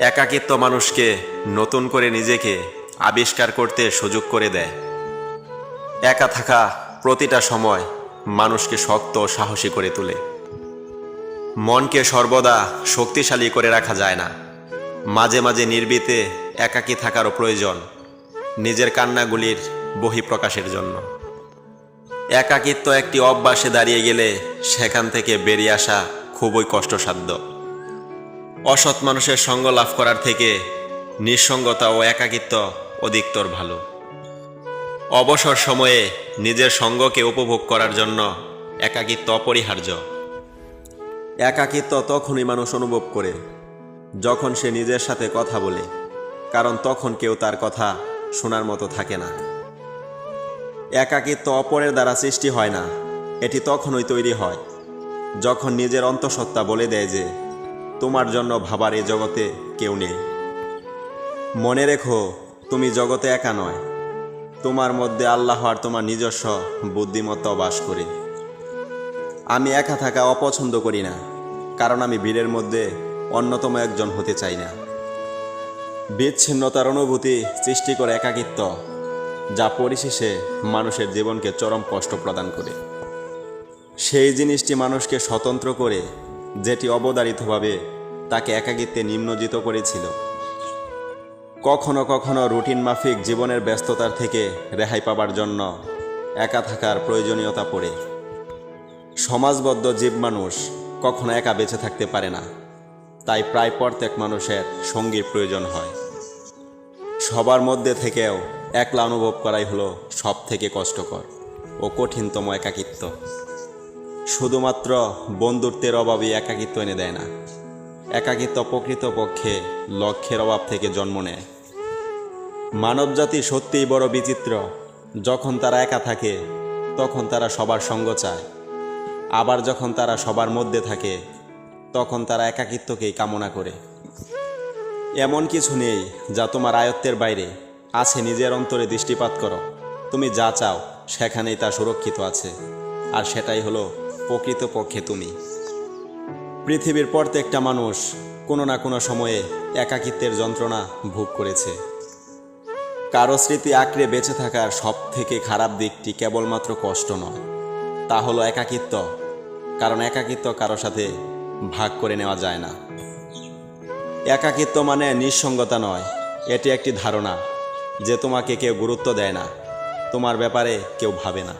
একাকিত্ব মানুষকে নতুন করে নিজেকে আবিষ্কার করতে সুযোগ করে দেয়। একা থাকা প্রতিটা সময় মানুষকে শক্ত ও সাহসী করে তোলে। মনকে সর্বদা শক্তিশালী করে রাখা যায় না। মাঝে মাঝে নির্বিতে একাকী থাকারও প্রয়োজন নিজের কান্নাগুলির বহিঃপ্রকাশের জন্য। একাকিত্ব একটি অভ্যাসে দাঁড়িয়ে গেলে সেখান থেকে বেরিয়ে আসা খুবই কষ্টসাধ্য। অসৎ মানুষের সঙ্গ লাভ করার থেকে নিঃসঙ্গতা ও একাকিত্ব অধিকতর ভালো। অবসর সময়ে নিজের সঙ্গকে উপভোগ করার জন্য একাকিত্ব অপরিহার্য। একাকিত্ব তখনই মানুষ অনুভব করে যখন সে নিজের সাথে কথা বলে, কারণ তখন কেউ তার কথা শোনার মতো থাকে না। একাকিত্ব অপরের দ্বারা সৃষ্টি হয় না, এটি তখনই তৈরি হয় যখন নিজের অন্তঃসত্ত্বা বলে দেয় যে তোমার জন্য ভাবার এ জগতে কেউ নেই। মনে রেখো, তুমি জগতে একা নয়। তোমার মধ্যে আল্লাহ আর তোমার নিজস্ব বুদ্ধিমত্তা বাস করে। আমি একা থাকা অপছন্দ করি না, কারণ আমি ভিড়ের মধ্যে অন্যতম একজন হতে চাই না। বিচ্ছিন্নতার অনুভূতি সৃষ্টি করে একাকিত্ব, যা পরিশেষে মানুষের জীবনকে চরম কষ্ট প্রদান করে। সেই জিনিসটি মানুষকে স্বতন্ত্র করে যেটি অবদারিতভাবে তাকে একাকিত্বে নিম্নজিত করেছিল। কখনো কখনো রুটিন মাফিক জীবনের ব্যস্ততার থেকে রেহাই পাবার জন্য একা থাকার প্রয়োজনীয়তা পড়ে। সমাজবদ্ধ জীব মানুষ কখনো একা বেঁচে থাকতে পারে না। তাই প্রায় প্রত্যেক মানুষের সঙ্গীর প্রয়োজন হয়। সবার মধ্যে থেকেও একলা অনুভব করাই হলো সব থেকে কষ্টকর ও কঠিনতম একাকিত্ব। শুধুমাত্র বন্ধুত্বের অভাবই একাকিত্ব এনে দেয় না। একাকিত্ব প্রকৃতপক্ষে লক্ষ্যের অভাব থেকে জন্ম নেয়। মানবজাতি সত্যিই বড় বিচিত্র। যখন তারা একা থাকে, তখন তারা সবার সঙ্গ চায়। আবার যখন তারা সবার মধ্যে থাকে, তখন তারা একাকিত্বকেই কামনা করে। এমন কিছু নেই যা তোমার আয়ত্তের বাইরে। আছে নিজের অন্তরে দৃষ্টিপাত করো। তুমি যা চাও, সেখানেই তা সুরক্ষিত আছে। আর সেটাই হলো প্রকৃতপক্ষে তুমি। পৃথিবীর প্রত্যেকটা মানুষ কোনো না কোনো সময়ে একাকিত্বের যন্ত্রণা ভোগ করেছে। কারও স্মৃতি আঁকড়ে বেঁচে থাকার সব থেকে খারাপ দিকটি কেবলমাত্র কষ্ট নয়। তা হলো একাকিত্ব, কারণ একাকিত্ব কারও সাথে ভাগ করে নেওয়া যায় না। একাকিত্ব মানে নিঃসঙ্গতা নয়, এটি একটি ধারণা যে তোমাকে কেউ গুরুত্ব দেয় না, তোমার ব্যাপারে কেউ ভাবে না।